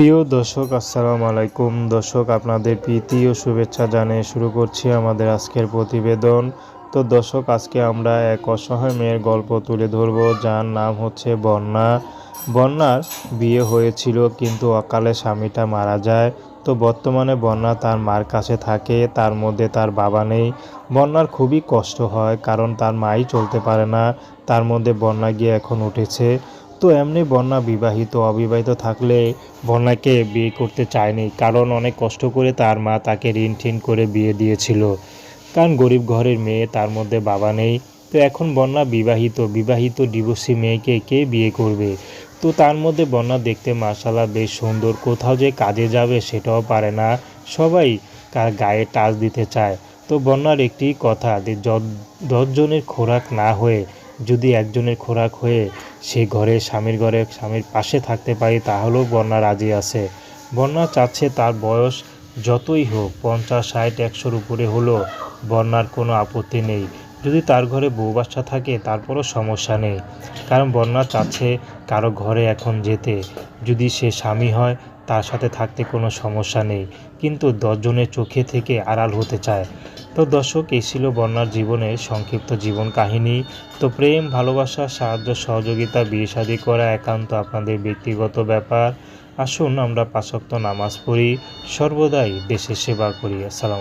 প্রিয় দর্শক, আসসালামু আলাইকুম। দর্শক, আপনাদের প্রীতি ও শুভেচ্ছা জানিয়ে শুরু করছি আমাদের আজকের প্রতিবেদন। তো দর্শক, আজকে আমরা এক অসহায় মেয়ের গল্প তুলে ধরব, যার নাম হচ্ছে বন্যা। বন্যার বিয়ে হয়েছিল, কিন্তু অকালে স্বামীটা মারা যায়। তো বর্তমানে বন্যা তার মার কাছে থাকে, তার মধ্যে তার বাবা নেই। বন্যার খুবই কষ্ট হয়, কারণ তার মাই চলতে পারে না। তার মধ্যে বন্যা গিয়ে এখন উঠেছে। তো এমনি বন্যা বিবাহিত, অবিবাহিত থাকলে বন্যাকে বিয়ে করতে চায়নি। কারণ অনেক কষ্ট করে তার মা তাকে ঋণ ঠিন করে বিয়ে দিয়েছিল। কারণ গরিব ঘরের মেয়ে, তার মধ্যে বাবা নেই। তো এখন বন্যা বিবাহিত বিবাহিত ডিভোর্সি মেয়েকে কে বিয়ে করবে? তো তার মধ্যে বন্যা দেখতে মার্শাল্লাহ বেশ সুন্দর। কোথাও যে কাজে যাবে সেটাও পারে না। সবাই তার গায়ে টাচ দিতে চায়। তো বন্যার একটি কথা, যে য- দশজনের খোরাক না হয়ে যদি একজনের খোরাক হয়ে সে ঘরে, স্বামীর ঘরে, স্বামীর পাশে থাকতে পারি, তাহলেও বন্যা রাজি আছে। বন্যা চাচ্ছে তার বয়স যতই হোক, পঞ্চাশ, ষাট, একশোর উপরে হলো বন্যার কোনো আপত্তি নেই। যদি তার ঘরে বউ বাচ্চা থাকে, তারপরও সমস্যা নেই। কারণ বন্যা চাচ্ছে কারও ঘরে এখন যেতে। যদি সে স্বামী হয় তার সাথে থাকতে কোনো সমস্যা নেই, কিন্তু দশজনের চোখে থেকে আড়াল হতে চায়। তো দর্শক, এই ছিল বন্যার জীবনের সংক্ষিপ্ত জীবন কাহিনী। তো প্রেম, ভালোবাসা, সাহায্য, সহযোগিতা, বিয়ে শাদি করা একান্ত আপনাদের ব্যক্তিগত ব্যাপার। আসুন আমরা পাশক্ত নামাজ পড়ি। সর্বদাই দেশের সেবা করি। আসসালাম